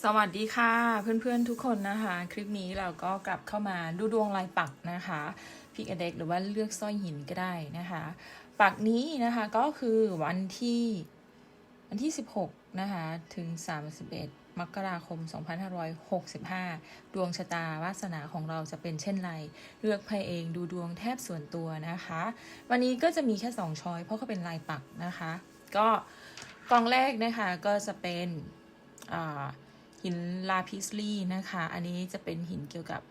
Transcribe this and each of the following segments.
สวัสดีค่ะเพื่อนๆทุกคนนะคะ คลิปนี้เราก็กลับเข้ามาดูดวงลายปักนะคะพิกอเด็กหรือว่าเลือกสร้อยหินก็ได้นะคะ ปักนี้นะคะก็คือวันที่วันที่ 16นะคะถึง 31 มกราคม 2565 ดวงชะตาวาสนาของเราจะเป็นเช่นไร เลือกไพ่เองดูดวงแทบส่วนตัวนะคะ วันนี้ก็จะมีแค่ 2 ช้อยเพราะเขาเป็นลายปักนะคะ ก็กองแรกนะคะก็จะเป็นอ่า หินลาพิสลีนะคะ อันนี้จะเป็นหินเกี่ยวกับ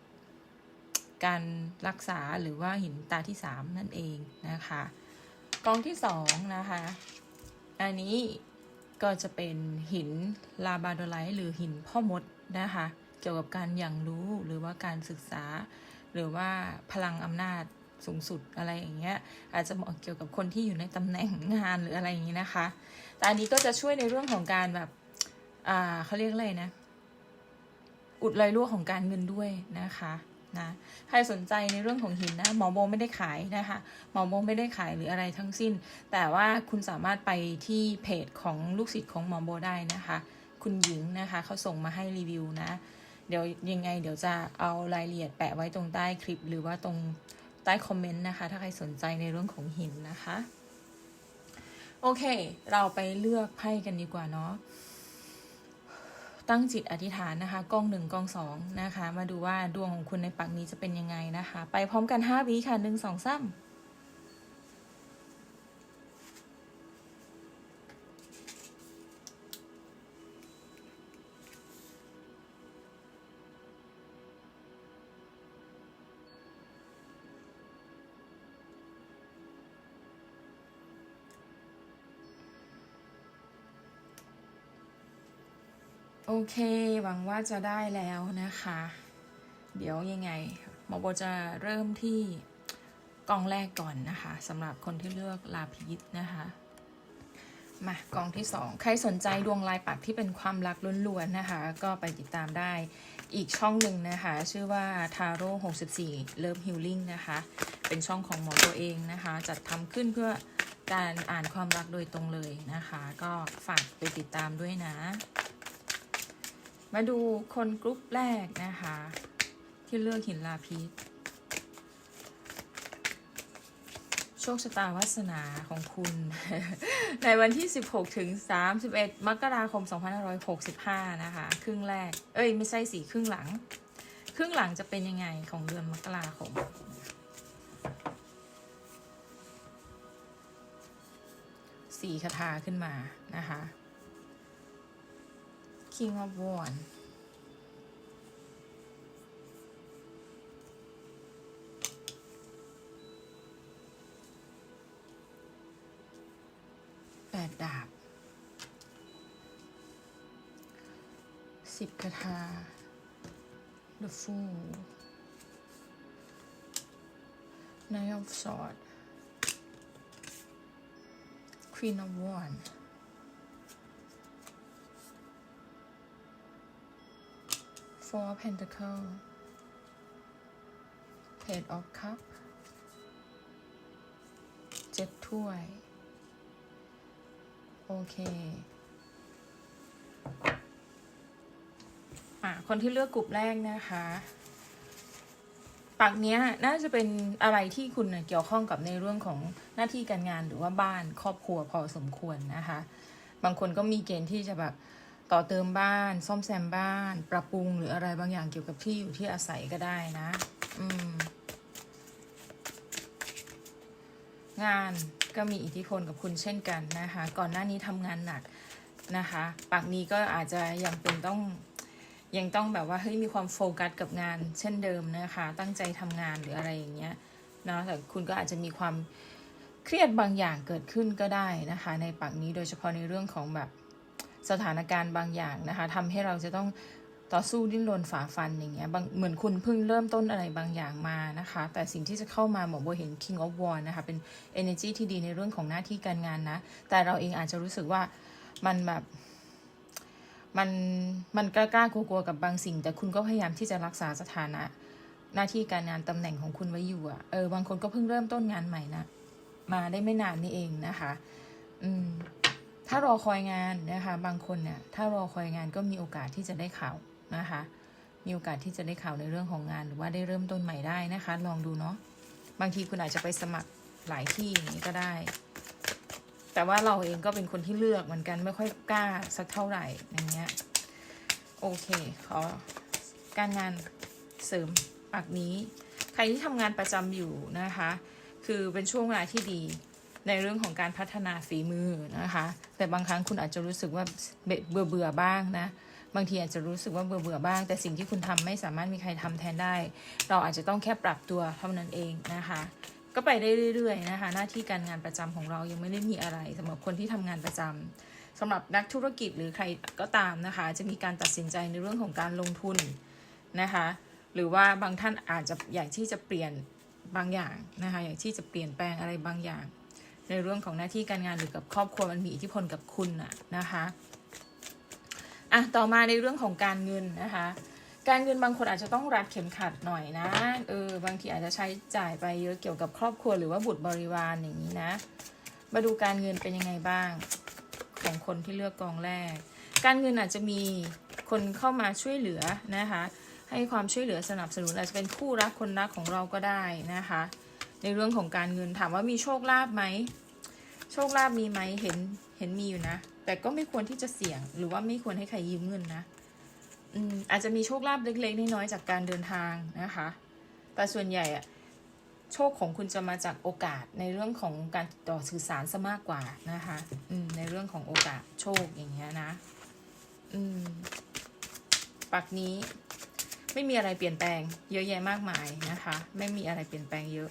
การรักษาหรือว่าหินตาที่สามนั่นเองนะคะกองที่สองนะคะ อันนี้ก็จะเป็นหินลาบาโดไลท์หรือหินพ่อมดนะคะ เกี่ยวกับการอย่างรู้หรือว่าการศึกษา หรือว่าพลังอำนาจสูงสุดอะไรอย่างเงี้ย อาจจะเหมาะเกี่ยวกับคนที่อยู่ในตำแหน่งงานหรืออะไรอย่างนี้นะคะ แต่อันนี้ก็จะช่วยในเรื่องของการแบบ อ่าเขาเรียกอะไรนะ อุดรอยรั่วของการเงินด้วยนะคะนะใครสนใจในเรื่องของหินนะหมอโบไม่ได้ขายนะคะหมอโบไม่ได้ขายหรืออะไรทั้งสิ้น แต่ว่าคุณสามารถไปที่เพจของลูกศิษย์ของหมอโบได้นะคะ คุณหญิงนะคะเขาส่งมาให้รีวิวนะ เดี๋ยวยังไงเดี๋ยวจะเอารายละเอียดแปะไว้ตรงใต้คลิป หรือว่าตรงใต้คอมเมนต์นะคะ ถ้าใครสนใจในเรื่องของหินนะคะ โอเค เราไปเลือกไพ่กันดีกว่าเนาะ ตั้งจิตอธิษฐานนะคะกองหนึ่งกองสองนะคะ มาดูว่าดวงของคุณในปักนี้จะเป็นยังไงนะคะ ไปพร้อมกันห้าวิค่ะหนึ่งสองสาม โอเค หวังว่าจะได้แล้วนะคะ เดี๋ยวยังไงหมอโบจะเริ่มที่กองแรกก่อนนะคะสำหรับคนที่เลือกลาพิษนะคะมากองที่สองใครสนใจดวงลายปักที่เป็นความรักล้วนๆนะคะ ก็ไปติดตามได้อีกช่องหนึ่งนะคะ ชื่อว่า Taro 64 Love Healing นะคะ เป็นช่องของหมอตัวเองนะคะ จัดทำขึ้นเพื่อการอ่านความรักโดยตรงเลยนะคะ ก็ฝากไปติดตามด้วยนะ มาดูคนกรุ๊ปแรกนะคะ ที่เลือกหินลาพิษโชคชะตาวาสนาของคุณ ในวันที่ 16 ถึง 31 มกราคม 2565 นะคะ ครึ่งแรก เอ้ย ไม่ใช่สีครึ่งหลัง ครึ่งหลังจะเป็นยังไงของเดือนมกราคม สีคาถาขึ้นมานะคะ King of Wands แปดดาบสิบคาถา The Fool Nine of Swords Queen of Wands Four of Pentacle Page of Cup เจ็ดถ้วย โอเคอะคนที่เลือกกลุ่มแรกนะคะปักเนี้ยน่าจะเป็นอะไรที่คุณน่ะเกี่ยวข้องกับในเรื่องของหน้าที่การงานหรือว่าบ้านครอบครัวพอสมควรนะคะ บางคนก็มีเกณฑ์ที่จะแบบ ต่อเติมบ้าน ซ่อมแซมบ้าน ปรับปรุงหรืออะไรบางอย่างเกี่ยวกับที่อยู่ที่อาศัยก็ได้นะ อืม งานก็มีอิทธิพลกับคุณเช่นกันนะคะ ก่อนหน้านี้ทำงานหนักนะคะ ปากนี้ก็อาจจะยังเป็นต้องยังต้องแบบว่าเฮ้ยมีความโฟกัสกับงานเช่นเดิมนะคะ ตั้งใจทำงานหรืออะไรอย่างเงี้ยเนาะแต่คุณก็อาจจะมีความเครียดบางอย่างเกิดขึ้นก็ได้นะคะ ในปากนี้โดยเฉพาะในเรื่องของแบบ สถานการณ์บางอย่างนะคะทำให้เราจะต้องต่อสู้ดิ้นรนฝ่าฟันอย่างเงี้ยเหมือนคุณเพิ่งเริ่มต้นอะไรบางอย่างมานะคะ แต่สิ่งที่จะเข้ามาหมอโบเห็น King of w a r นะคะ เป็น energy ที่ดีในเรื่องของหน้าที่การงานนะ แต่เราเองอาจจะรู้สึกว่ามันแบบมันมันกล้ากล้ากลัวๆกับบางสิ่ง แต่คุณก็พยายามที่จะรักษาสถานะ หน้าที่การงานตำแหน่งของคุณไว้อยู่อะเออบางคนก็เพิ่งเริ่มต้นงานใหม่นะ มาได้ไม่นานนี่เองนะคะ อืม ถ้ารอคอยงานนะคะบางคนเนี่ยถ้ารอคอยงานก็มีโอกาสที่จะได้ข่าวนะคะมีโอกาสที่จะได้ข่าวในเรื่องของงาน หรือว่าได้เริ่มต้นใหม่ได้นะคะ ลองดูเนาะบางทีคุณอาจจะไปสมัครหลายที่อย่างนี้ก็ได้ แต่ว่าเราเองก็เป็นคนที่เลือกเหมือนกันไม่ค่อยกล้าสักเท่าไหร่อย่างเงี้ยโอเคขอการงานเสริมปากนี้ ใครที่ทำงานประจำอยู่นะคะ คือเป็นช่วงเวลาที่ดี ในเรื่องของการพัฒนาฝีมือนะคะ แต่บางครั้งคุณอาจจะรู้สึกว่าเบื่อเบื่อบ้างนะ บางทีอาจจะรู้สึกว่าเบื่อเบื่อบ้าง แต่สิ่งที่คุณทำไม่สามารถมีใครทำแทนได้ เราอาจจะต้องแค่ปรับตัวเท่านั้นเองนะคะ ก็ไปได้เรื่อยๆนะคะ หน้าที่การงานประจำของเรายังไม่ได้มีอะไรสำหรับคนที่ทำงานประจำสำหรับนักธุรกิจหรือใครก็ตามนะคะ จะมีการตัดสินใจในเรื่องของการลงทุนนะคะ หรือว่าบางท่านอาจจะอยากที่จะเปลี่ยนบางอย่างนะคะ อยากที่จะเปลี่ยนแปลงอะไรบางอย่าง ในเรื่องของหน้าที่การงานหรือกับครอบครัวมันมีอิทธิพลกับคุณน่ะนะคะอะต่อมาในเรื่องของการเงินนะคะ การเงินบางคนอาจจะต้องรัดเข็มขัดหน่อยนะเออบางทีอาจจะใช้จ่ายไปเยอะเกี่ยวกับครอบครัวหรือว่าบุตรบริวารอย่างนี้นะ มาดูการเงินเป็นยังไงบ้าง ของคนที่เลือกกองแรก การเงินอาจจะมีคนเข้ามาช่วยเหลือนะคะ ให้ความช่วยเหลือสนับสนุนอาจจะเป็นคู่รักคนรักของเราก็ได้นะคะ ในเรื่องของการเงินถามว่ามีโชคลาภไหม โชคลาภมีไหมเห็นเห็นมีอยู่นะ แต่ก็ไม่ควรที่จะเสี่ยง หรือว่าไม่ควรให้ใครยืมเงินนะอืมอาจจะมีโชคลาภเล็กๆน้อยๆจากการเดินทางนะคะ แต่ส่วนใหญ่อะโชคของคุณจะมาจากโอกาสในเรื่องของการติดต่อสื่อสารซะมากกว่านะคะอืมในเรื่องของโอกาสโชคอย่างเงี้ยนะอืมปักนี้ไม่มีอะไรเปลี่ยนแปลงเยอะแยะมากมายนะคะ ไม่มีอะไรเปลี่ยนแปลงเยอะ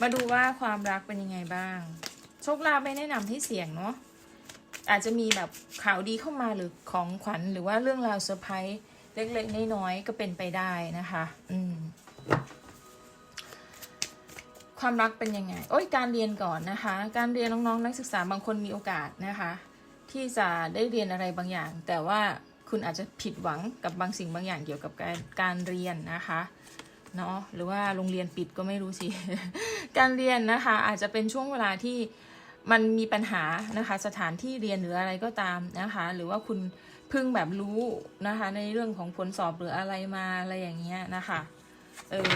มาดูว่าความรักเป็นยังไงบ้าง ชคลาภไม่แนะนำให้เสี่ยงเนาะอาจจะมีแบบข่าวดีเข้ามาหรือของขวัญหรือว่าเรื่องราวเซอร์ไพรส์เล็กๆน้อยๆก็เป็นไปได้นะคะ อืม ความรักเป็นยังไง โอ้ยการเรียนก่อนนะคะ การเรียนน้องๆนักศึกษาบางคนมีโอกาสนะคะ ที่จะได้เรียนอะไรบางอย่าง แต่ว่าคุณอาจจะผิดหวังกับบางสิ่งบางอย่างเกี่ยวกับการการเรียนนะคะเนาะหรือว่าโรงเรียนปิดก็ไม่รู้สิ การเรียนนะคะ อาจจะเป็นช่วงเวลาที่ มันมีปัญหานะคะ สถานที่เรียนหรืออะไรก็ตามนะคะ หรือว่าคุณเพิ่งแบบรู้นะคะ ในเรื่องของผลสอบหรืออะไรมาอะไรอย่างเงี้ยนะคะเออ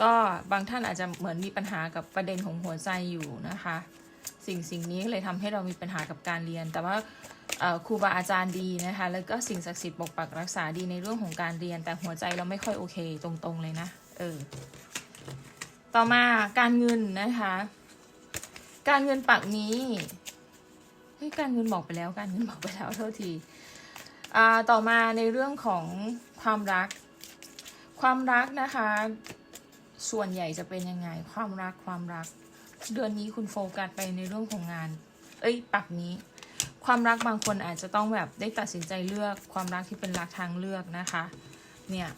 ก็บางท่านอาจจะเหมือนมีปัญหากับประเด็นของหัวใจอยู่นะคะ สิ่งสิ่งนี้เลยทำให้เรามีปัญหากับการเรียน แต่ว่าครูบาอาจารย์ดีนะคะ แล้วก็สิ่งศักดิ์สิทธิ์ปกปักรักษาดีในเรื่องของการเรียน แต่หัวใจเราไม่ค่อยโอเคตรงๆเลยนะเออต่อมาการเงินนะคะ การเงินปักนี้เฮ้ยการเงินบอกไปแล้วการเงินบอกไปแล้วโทษทีอ่าต่อมาในเรื่องของความรัก ความรักนะคะ ส่วนใหญ่จะเป็นยังไง ความรักความรัก เดือนนี้คุณโฟกัสไปในเรื่องของงาน เอ้ยปักนี้ ความรักบางคนอาจจะต้องแบบได้ตัดสินใจเลือกความรักที่เป็นรักทางเลือกนะคะ เนี่ย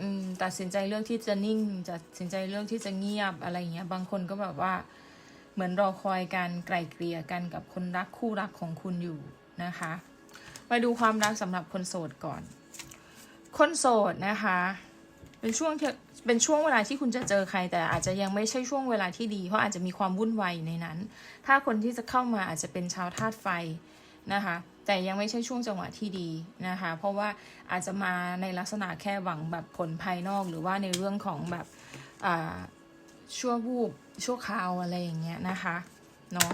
อืมตัดสินใจเลือกที่จะนิ่งตัดสินใจเลือกที่จะเงียบอะไรอย่างเงี้ย บางคนก็แบบว่า เหมือนรอคอยการไกล่เกลี่ยกันกับคนรักคู่รักของคุณอยู่นะคะมาดูความรักสำหรับคนโสดก่อน คนโสดนะคะ เป็นช่วงเป็นช่วงเวลาที่คุณจะเจอใคร แต่อาจจะยังไม่ใช่ช่วงเวลาที่ดี เพราะอาจจะมีความวุ่นวายในนั้น ถ้าคนที่จะเข้ามาอาจจะเป็นชาวธาตุไฟนะคะ แต่ยังไม่ใช่ช่วงจังหวะที่ดีนะคะ เพราะว่าอาจจะมาในลักษณะแค่หวังแบบผลภายนอก หรือว่าในเรื่องของแบบชั่ววูบ ชั่วคราวอะไรอย่างเงี้ยนะคะเนาะ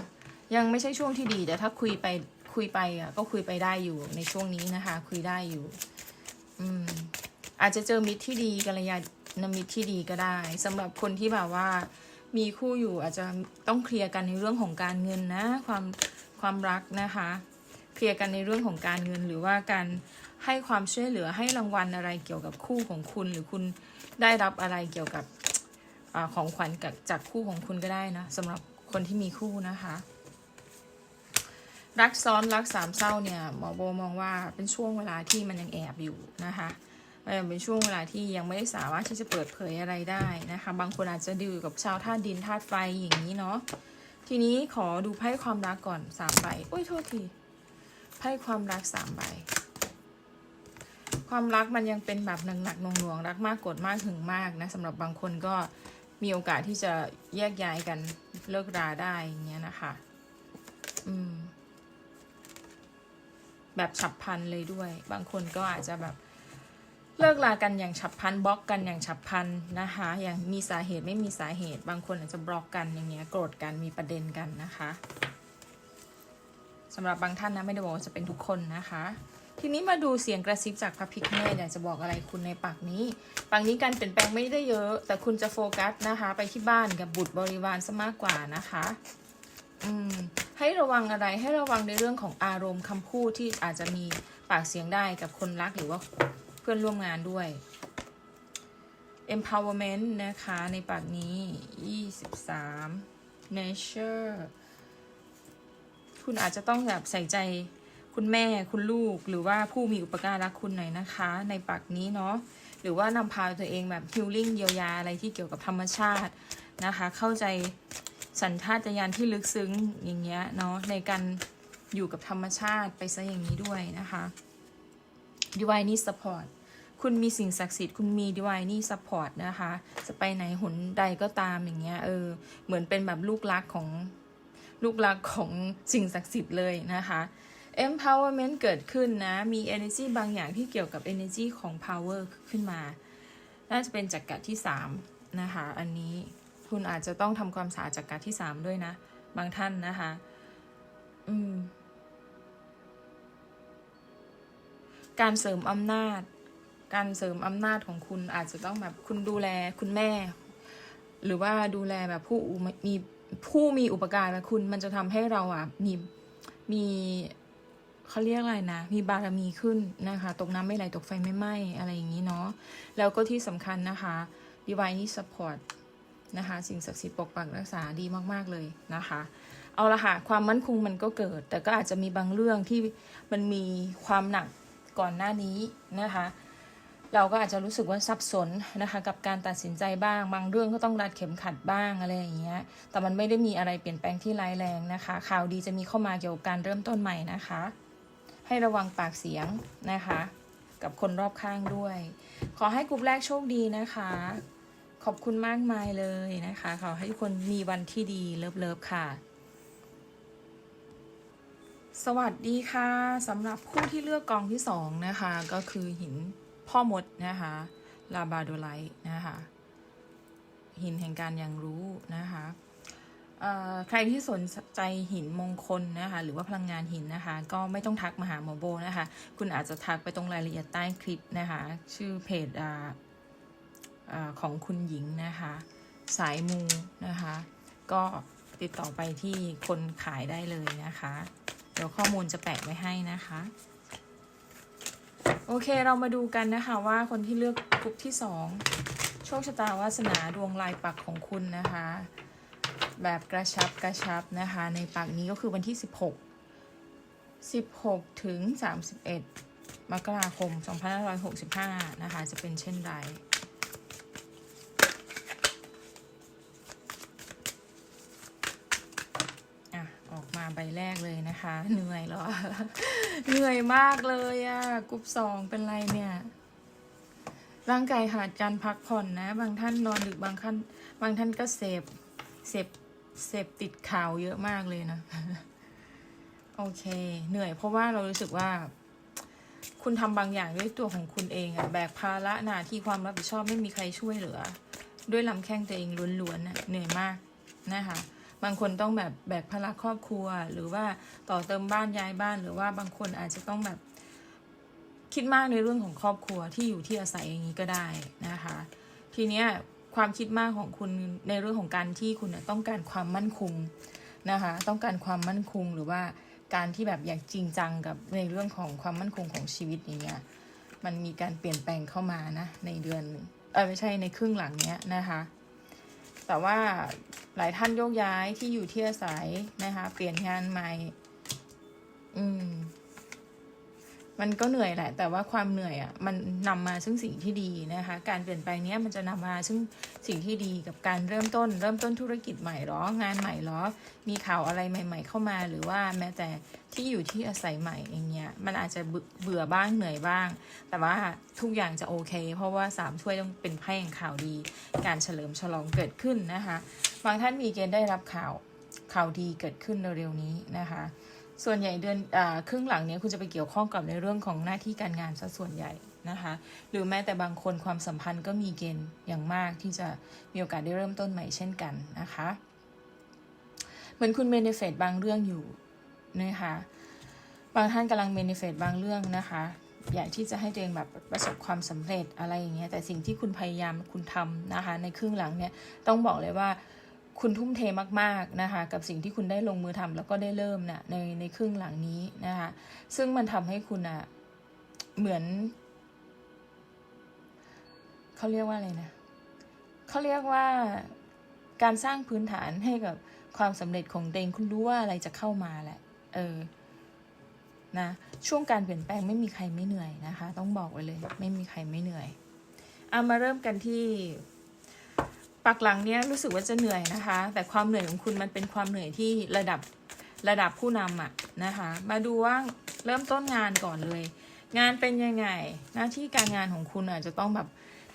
ยังไม่ใช่ช่วงที่ดี แต่ถ้าคุยไปคุยไปอะก็คุยไปได้อยู่ในช่วงนี้นะคะ คุยได้อยู่อืมอาจจะเจอมิตรที่ดีกัลยาณมิตรที่ดีก็ได้สำหรับคนที่แบบว่า มีคู่อยู่อาจจะต้องเคลียร์กันในเรื่องของการเงินนะความความรักนะคะ เคลียร์กันในเรื่องของการเงินหรือว่าการให้ความช่วยเหลือให้รางวัลอะไรเกี่ยวกับคู่ของคุณ หรือคุณได้รับอะไรเกี่ยวกับ อของขวัญกับจากคู่ของคุณก็ได้นะสำหรับคนที่มีคู่นะคะ รักซ้อนรักสามเศร้าเนี่ยหมอโบมองว่าเป็นช่วงเวลาที่มันยังแอบอยู่นะคะมันเป็นช่วงเวลาที่ยังไม่ได้สามารถที่จะเปิดเผยอะไรได้นะคะ บางคนอาจจะดิวกับชาวธาตุดินธาตุไฟอย่างนี้เนาะทีนี้ขอดูไพ่ความรักก่อนสามใบโอ้ยโทษทีไพ่ความรักสามใบความรักมันยังเป็นแบบหนักๆหน่วงๆรักมากกดมากถึงมากนะสำหรับบางคนก็ มีโอกาสที่จะแยกย้ายกันเลิกราได้อย่างเงี้ยนะคะ อืม แบบฉับพลันเลยด้วย บางคนก็อาจจะแบบเลิกลากันอย่างฉับพลันบล็อกกันอย่างฉับพลันนะคะ อย่างมีสาเหตุไม่มีสาเหตุ บางคนอาจจะบล็อกกันอย่างเงี้ยโกรธกันมีประเด็นกันนะคะสำหรับบางท่านนะไม่ได้บอกว่าจะเป็นทุกคนนะคะ ทีนี้มาดูเสียงกระซิบจากพระพิคเนตอยากจะบอกอะไรคุณในปากนี้ปากนี้การเปลี่ยนแปลงไม่ได้เยอะ แต่คุณจะโฟกัสนะคะ ไปที่บ้านกับบุตรบริวารซะมากกว่านะคะอืมให้ระวังอะไรให้ระวังในเรื่องของอารมณ์คำพูดที่อาจจะมีปากเสียงได้กับคนรักหรือว่าเพื่อนร่วมงานด้วย empowerment นะคะในปากนี้ 23 nature คุณอาจจะต้องแบบใส่ใจ คุณแม่คุณลูกหรือว่าผู้มีอุปการะคุณหน่อยนะคะ ในปากนี้เนาะหรือว่านำพาตัวเองแบบฮิลลิ่งเยียวยาอะไรที่เกี่ยวกับธรรมชาตินะคะ เข้าใจสัญชาตญาณที่ลึกซึ้งอย่างเงี้ยเนาะในการอยู่กับธรรมชาติไปซะอย่างนี้ด้วยนะคะ Divine Support คุณมีสิ่งศักดิ์สิทธิ์คุณมี Divine Support นะคะ จะไปไหนหนใดก็ตามอย่างเงี้ยเออเหมือนเป็นแบบลูกรักของลูกรักของสิ่งศักดิ์สิทธิ์เลยนะคะ empowerment เกิดขึ้นนะ มี energy บางอย่างที่เกี่ยวกับ energy ของ power ขึ้นมา น่าจะเป็นจักรที่สามนะคะ อันนี้คุณอาจจะต้องทำความสะอาดจักรที่สามด้วยนะ บางท่านนะคะ อืม การเสริมอำนาจ การเสริมอำนาจของคุณอาจจะต้องแบบคุณดูแลคุณแม่ หรือว่าดูแลแบบผู้มีผู้มีอุปการะคุณมันจะทำให้เราอะมีมี เขาเรียกอะไรนะ มีบารมีขึ้นนะคะ ตกน้ำไม่ไหลตกไฟไม่ไหม้อะไรอย่างนี้เนาะแล้วก็ที่สำคัญนะคะ Divine Support นะคะสิ่งศักดิ์สิทธิ์ปกปักรักษาดีมากๆเลยนะคะ เอาละค่ะความมั่นคงมันก็เกิด แต่ก็อาจจะมีบางเรื่องที่มันมีความหนักก่อนหน้านี้นะคะ เราก็อาจจะรู้สึกว่าสับสนนะคะ กับการตัดสินใจบ้าง บางเรื่องก็ต้องรัดเข็มขัดบ้างอะไรอย่างเงี้ยแต่มันไม่ได้มีอะไรเปลี่ยนแปลงที่ร้ายแรงนะคะ ข่าวดีจะมีเข้ามาเกี่ยวกับการเริ่มต้นใหม่นะคะ ให้ระวังปากเสียงนะคะ กับคนรอบข้างด้วย ขอให้กลุ่มแรกโชคดีนะคะ ขอบคุณมากมายเลยนะคะ ขอให้ทุกคนมีวันที่ดีเลิฟๆค่ะ สวัสดีค่ะสำหรับผู้ที่เลือกกองที่สองนะคะ ก็คือหินพ่อมดนะคะลาบาโดไลท์นะคะ หินแห่งการยังรู้นะคะ ใครที่สนใจหินมงคลนะคะ หรือว่าพลังงานหินนะคะ ก็ไม่ต้องทักมาหาหมอโบนะคะ คุณอาจจะทักไปตรงรายละเอียดใต้คลิปนะคะ ชื่อเพจออของคุณหญิงนะคะ สายมูนะคะ ก็ติดต่อไปที่คนขายได้เลยนะคะ เดี๋ยวข้อมูลจะแปะไว้ให้นะคะ โอเคเรามาดูกันนะคะว่าคนที่เลือกกลุ่มที่สองโชคชะตาวาสนาดวงลายปักของคุณนะคะ แบบกระชับกระชับนะคะ ในปักนี้ก็คือวันที่ 16 16 ถึง 31 มกราคม 2565 นะคะ จะเป็นเช่นไรอะออกมาใบแรกเลยนะคะ เหนื่อยเหรอ เหนื่อยมากเลยอะกรุ๊ปสองเป็นไรเนี่ยร่างกายขาดการพักผ่อนนะ บางท่านนอนดึกบางท่านบางท่านก็เสพเสพ เสพติดข่าวเยอะมากเลยนะ โอเค เหนื่อยเพราะว่าเรารู้สึกว่า คุณทำบางอย่างด้วยตัวของคุณเองอะแบกภาระหน้าที่ความรับผิดชอบไม่มีใครช่วยเหลือ ด้วยลำแข้งตัวเองล้วนๆน่ะเหนื่อยมากนะคะบางคนต้องแบบแบกภาระครอบครัว หรือว่าต่อเติมบ้านย้ายบ้าน หรือว่าบางคนอาจจะต้องแบบคิดมากในเรื่องของครอบครัวที่อยู่ที่อาศัยอย่างนี้ก็ได้นะคะ ทีเนี้ย ความคิดมากของคุณในเรื่องของการที่คุณต้องการความมั่นคงนะคะ ต้องการความมั่นคงหรือว่าการที่แบบอยากจริงจังกับในเรื่องของความมั่นคงของชีวิตอย่างเงี้ย มันมีการเปลี่ยนแปลงเข้ามานะในเดือนเออไม่ใช่ในครึ่งหลังเนี้ยนะคะ แต่ว่าหลายท่านโยกย้ายที่อยู่ที่อาศัยนะคะ เปลี่ยนงานใหม่ อืม มันก็เหนื่อยแหละ แต่ว่าความเหนื่อยอะมันนำมาซึ่งสิ่งที่ดีนะคะ การเปลี่ยนแปลงนี้มันจะนำมาซึ่งสิ่งที่ดีกับการเริ่มต้น เริ่มต้นธุรกิจใหม่หรองานใหม่หรอ มีข่าวอะไรใหม่ ๆ เข้ามาหรือว่าแม้แต่ที่อยู่ที่อาศัยใหม่อย่างเงี้ยมันอาจจะเบื่อเบื่อบ้างเหนื่อยบ้าง แต่ว่าทุกอย่างจะโอเค เพราะว่าสามถ้วยต้องเป็นไพ่แห่งข่าวดี การเฉลิมฉลองเกิดขึ้นนะคะบางท่านมีเกณฑ์ได้รับข่าวข่าวดีเกิดขึ้นเร็วๆนี้นะคะ ส่วนใหญ่เดือนอครึ่งหลังเนี้ยคุณจะไปเกี่ยวข้องกับในเรื่องของหน้าที่การงานซะส่วนใหญ่นะคะ หรือแม้แต่บางคนความสัมพันธ์ก็มีเกณฑ์อย่างมากที่จะมีโอกาสได้เริ่มต้นใหม่เช่นกันนะคะ เหมือนคุณเมนเฟตบางเรื่องอยู่นะคะบางท่านกำลังเมนเฟตบางเรื่องนะคะอยากที่จะให้ตัวเองแบบประสบความสำเร็จอะไรอย่างเงี้ยแต่สิ่งที่คุณพยายามคุณทำนะคะในครึ่งหลังเนี่ยต้องบอกเลยว่า คุณทุ่มเทมากๆนะคะกับสิ่งที่คุณได้ลงมือทำแล้วก็ได้เริ่มนะในในครึ่งหลังนี้นะคะซึ่งมันทำให้คุณอะเหมือนเขาเรียกว่าอะไรนะเขาเรียกว่าการสร้างพื้นฐานให้กับความสำเร็จของเองคุณรู้ว่าอะไรจะเข้ามาแหละ เออนะช่วงการเปลี่ยนแปลงไม่มีใครไม่เหนื่อยนะคะ ต้องบอกไว้เลย ไม่มีใครไม่เหนื่อยเอามาเริ่มกันที่ ปักหลังเนี้ยรู้สึกว่าจะเหนื่อยนะคะ แต่ความเหนื่อยของคุณมันเป็นความเหนื่อยที่ระดับระดับผู้นำอะนะคะ มาดูว่าเริ่มต้นงานก่อนเลย งานเป็นยังไง หน้าที่การงานของคุณอาจจะต้องแบบ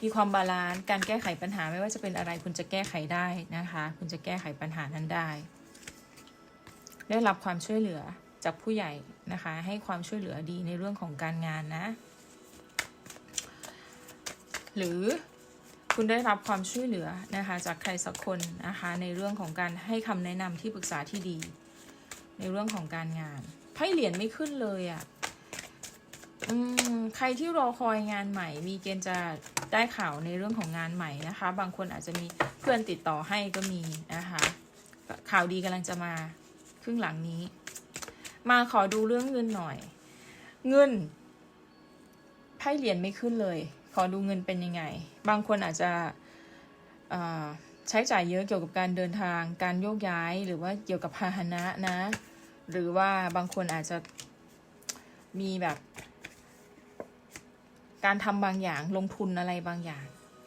มีความบาลานซ์การแก้ไขปัญหาไม่ว่าจะเป็นอะไรคุณจะแก้ไขได้นะคะ คุณจะแก้ไขปัญหานั้นได้ ได้รับความช่วยเหลือจากผู้ใหญ่นะคะ ให้ความช่วยเหลือดีในเรื่องของการงานนะ หรือ คุณได้รับความช่วยเหลือนะคะจากใครสักคนนะคะในเรื่องของการให้คำแนะนำที่ปรึกษาที่ดี ในเรื่องของการงานไพ่เหรียญไม่ขึ้นเลยอะ่ะอืมใครที่รอคอยงานใหม่ มีเกณฑ์จะได้ข่าวในเรื่องของงานใหม่นะคะ บางคนอาจจะมีเพื่อนติดต่อให้ก็มีนะคะข่าวดีกำลังจะมาครึ่งหลังนี้ มาขอดูเรื่องเงินหน่อย เงินไพ่เหรียญไม่ขึ้นเลย ขอดูเงินเป็นยังไง บางคนอาจจะใช้จ่ายเยอะเกี่ยวกับการเดินทาง การโยกย้ายหรือว่าเกี่ยวกับพาหนะนะ หรือว่าบางคนอาจจะมีแบบ การทำบางอย่างลงทุนอะไรบางอย่าง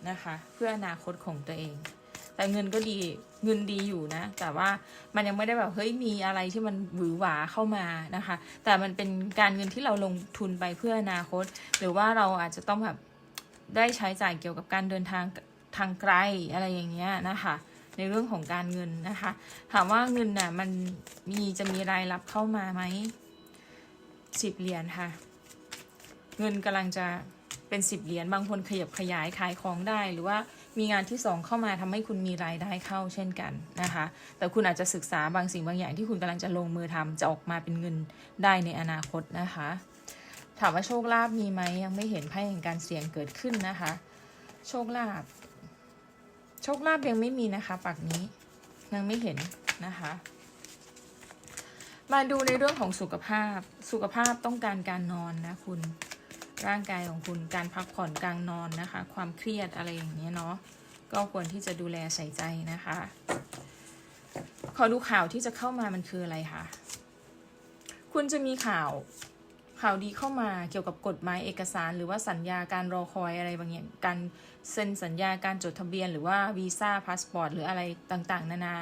นะคะ เพื่ออนาคตของตัวเอง แต่เงินก็ดีเงินดีอยู่นะ แต่ว่ามันยังไม่ได้แบบเฮ้ยมีอะไรที่มันหวือหวาเข้ามานะคะ แต่มันเป็นการเงินที่เราลงทุนไปเพื่ออนาคต หรือว่าเราอาจจะต้องแบบ ได้ใช้จ่ายเกี่ยวกับการเดินทางทางไกลอะไรอย่างเงี้ยนะคะในเรื่องของการเงินนะคะ ถามว่าเงินน่ะมันมีจะมีรายรับเข้ามาไหมสิบเหรียญค่ะ เงินกำลังจะเป็นสิบเหรียญบางคนขยับขยายขายของได้ หรือว่ามีงานที่สองเข้ามาทำให้คุณมีรายได้เข้าเช่นกันนะคะ แต่คุณอาจจะศึกษาบางสิ่งบางอย่างที่คุณกำลังจะลงมือทำจะออกมาเป็นเงินได้ในอนาคตนะคะ ถามว่าโชคลาภมีไหมยังไม่เห็นไพ่แห่งการเสี่ยงเกิดขึ้นนะคะ โชคลาภโชคลาภยังไม่มีนะคะปักนี้ยังไม่เห็นนะคะ มาดูในเรื่องของสุขภาพสุขภาพต้องการการนอนนะคุณร่างกายของคุณการพักผ่อนกลางนอนนะคะ ความเครียดอะไรอย่างเงี้ยเนาะก็ควรที่จะดูแลใส่ใจนะคะ ขอดูข่าวที่จะเข้ามามันคืออะไรคะคุณจะมีข่าว ข่าวดีเข้ามาเกี่ยวกับกฎหมายเอกสาร หรือว่าสัญญาการรอคอยอะไรบางอย่างการเซ็นสัญญาการจดทะเบียน หรือว่าวีซ่าพาสปอร์ตหรืออะไรต่างๆ นานา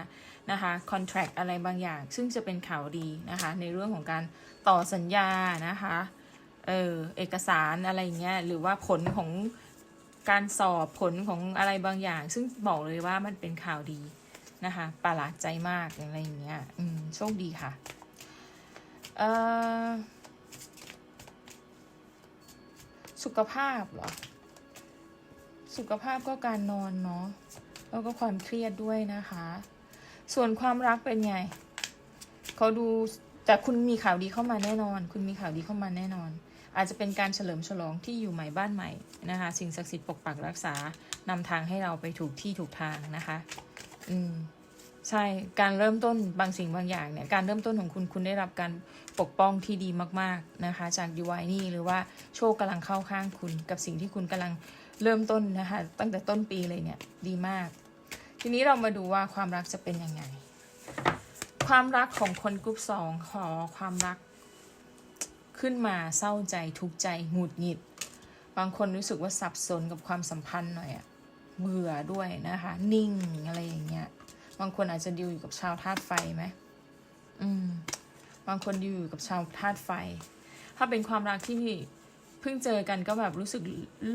นะคะคอนแท c t อะไรบางอย่าง ซึ่งจะเป็นข่าวดีนะคะในเรื่องของการต่อสัญญานะคะเออเอกสารอะไรเงี้ยหรือว่าผลของการสอบผลของอะไรบางอย่าง ซึ่งบอกเลยว่ามันเป็นข่าวดีนะคะประหลาดใจมากอะไรอย่างเงี้ยอืมโชคดีค่ะเออ สุขภาพเหรอ สุขภาพก็การนอนเนาะ แล้วก็ความเครียดด้วยนะคะ ส่วนความรักเป็นไง เขาดูแต่คุณมีข่าวดีเข้ามาแน่นอน คุณมีข่าวดีเข้ามาแน่นอน อาจจะเป็นการเฉลิมฉลองที่อยู่ใหม่บ้านใหม่นะคะ สิ่งศักดิ์สิทธิ์ปกปักรักษานำทางให้เราไปถูกที่ถูกทางนะคะ อืม ใช่การเริ่มต้นบางสิ่งบางอย่างเนี่ยการเริ่มต้นของคุณคุณได้รับการปกป้องที่ดีมากๆนะคะ จากยูไวนี่หรือว่าโชคกำลังเข้าข้างคุณ กับสิ่งที่คุณกำลังเริ่มต้นนะคะ ตั้งแต่ต้นปีเลยเนี่ยดีมาก ทีนี้เรามาดูว่าความรักจะเป็นยังไง ความรักของคนกรุ๊ปสองขอความรักขึ้นมาเศร้าใจทุกข์ใจหงุดหงิด บางคนรู้สึกว่าสับสนกับความสัมพันธ์หน่อยอะเบื่อด้วยนะคะ นิ่งอะไรอย่างเงี้ย บางคนอาจจะดิวอยู่กับชาวธาตุไฟไหมอืม บางคนดิวอยู่กับชาวธาตุไฟ ถ้าเป็นความรักที่เพิ่งเจอกันก็แบบรู้สึก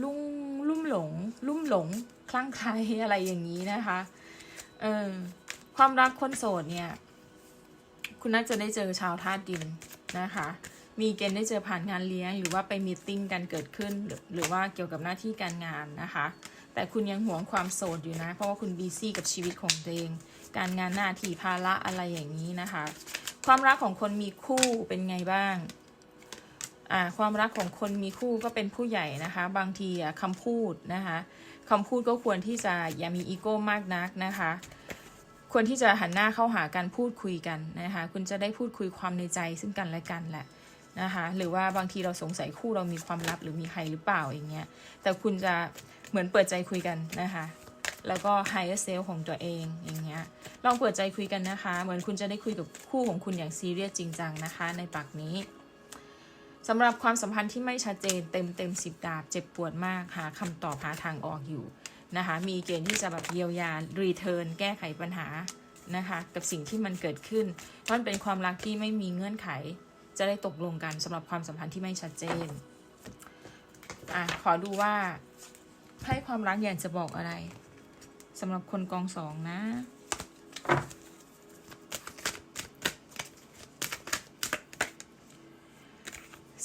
ลุ่มลุ่มหลง ลุ่มหลง คลั่งไคล้อะไรอย่างนี้นะคะ เออ ความรักคนโสดเนี่ย คุณน่าจะได้เจอชาวธาตุดินนะคะ มีเกณฑ์ได้เจอผ่านงานเลี้ยง หรือว่าไปมีติ้งกันเกิดขึ้น หรือว่าเกี่ยวกับหน้าที่การงานนะคะ แต่คุณยังหวงความโสดอยู่นะ เพราะว่าคุณบีซี่กับชีวิตของตัวเอง การงานหน้าที่ภาระอะไรอย่างนี้นะคะ ความรักของคนมีคู่เป็นไงบ้างอ่าความรักของคนมีคู่ก็เป็นผู้ใหญ่นะคะ บางทีอะคำพูดนะคะคำพูดก็ควรที่จะอย่ามีอีโก้มากนักนะคะ ควรที่จะหันหน้าเข้าหากันพูดคุยกันนะคะ คุณจะได้พูดคุยความในใจซึ่งกันและกันแหละนะคะ หรือว่าบางทีเราสงสัยคู่เรามีความลับหรือมีใครหรือเปล่าอย่างเงี้ย แต่คุณจะ เหมือนเปิดใจคุยกันนะคะ แล้วก็ higher self ของตัวเองอย่างเงี้ยลองเปิดใจคุยกันนะคะ เหมือนคุณจะได้คุยกับคู่ของคุณอย่างซีเรียสจริงจังนะคะ ในปากนี้สำหรับความสัมพันธ์ที่ไม่ชัดเจนเต็มเต็มสิบดาบ เจ็บปวดมากหาคำตอบหาทางออกอยู่นะคะ มีเกณฑ์ที่จะแบบเยียวยารีเทิร์นแก้ไขปัญหานะคะกับสิ่งที่มันเกิดขึ้นมันเป็นความรักที่ไม่มีเงื่อนไข จะได้ตกลงกันสำหรับความสัมพันธ์ที่ไม่ชัดเจนอะขอดูว่า ไพ่ความรักอยากจะบอกอะไรสำหรับคนกองสองนะ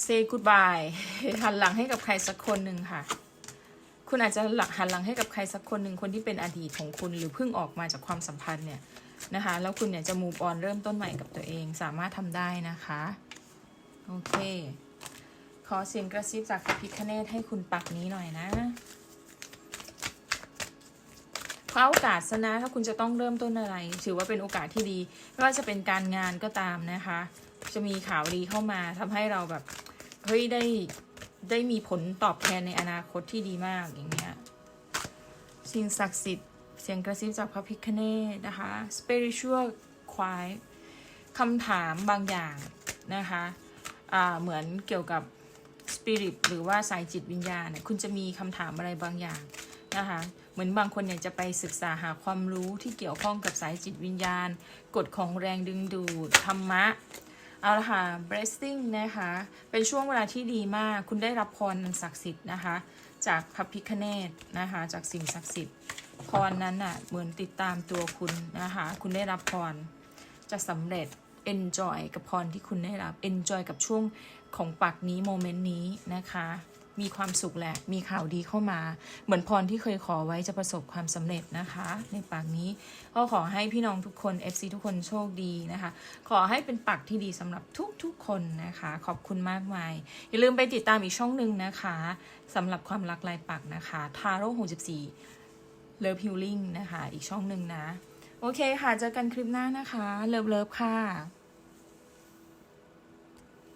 say goodbye หันหลังให้กับใครสักคนหนึ่งค่ะ คุณอาจจะหลักหันหลังให้กับใครสักคนหนึ่งคนที่เป็นอดีตของคุณหรือเพิ่งออกมาจากความสัมพันธ์เนี่ยนะคะ แล้วคุณเนี่ยจะ move on เริ่มต้นใหม่กับตัวเองสามารถทำได้นะคะ โอเค ขอเสียงกระซิบจากพระพิคเนตให้คุณปักนี้หน่อยนะ คว้าโอกาสซะนะถ้าคุณจะต้องเริ่มต้นอะไร ถือว่าเป็นโอกาสที่ดีไม่ว่าจะเป็นการงานก็ตามนะคะ จะมีข่าวดีเข้ามาทำให้เราแบบเฮ้ยได้ได้มีผลตอบแทนในอนาคตที่ดีมากอย่างเงี้ยสิ่งศักดิ์สิทธิ์เสียงกระซิบจากพระพิคเนตนะคะ spiritual quiet คำถามบางอย่างนะคะอ่าเหมือนเกี่ยวกับ spirit หรือว่าสายจิตวิญญาณเนี่ยคุณจะมีคำถามอะไรบางอย่างนะคะ เหมือนบางคนเนี่ยจะไปศึกษาหาความรู้ที่เกี่ยวข้องกับสายจิตวิญญาณ กฎของแรงดึงดูดธรรมะ เอาละค่ะ blessing นะคะ เป็นช่วงเวลาที่ดีมาก คุณได้รับพรอันศักดิ์สิทธิ์นะคะ จากพระพิคเนตนะคะ จากสิ่งศักดิ์สิทธิ์ พรนั้นน่ะเหมือนติดตามตัวคุณนะคะ คุณได้รับพร จะสำเร็จ enjoy กับพรที่คุณได้รับ enjoy กับช่วงของปักนี้โมเมนต์นี้นะคะ มีความสุขแหละ มีข่าวดีเข้ามา เหมือนพรที่เคยขอไว้จะประสบความสำเร็จนะคะ ในปากนี้ ก็ขอให้พี่น้องทุกคน FC ทุกคนโชคดีนะคะ ขอให้เป็นปักที่ดีสำหรับทุกๆคนนะคะ ขอบคุณมากมาย อย่าลืมไปติดตามอีกช่องหนึ่งนะคะสำหรับความรักลายปักนะคะทาโร่64เลิฟฮิลลิ่งนะคะ อีกช่องหนึ่งนะ โอเคค่ะ เจอกันคลิปหน้านะคะ เลิฟเลิฟค่ะ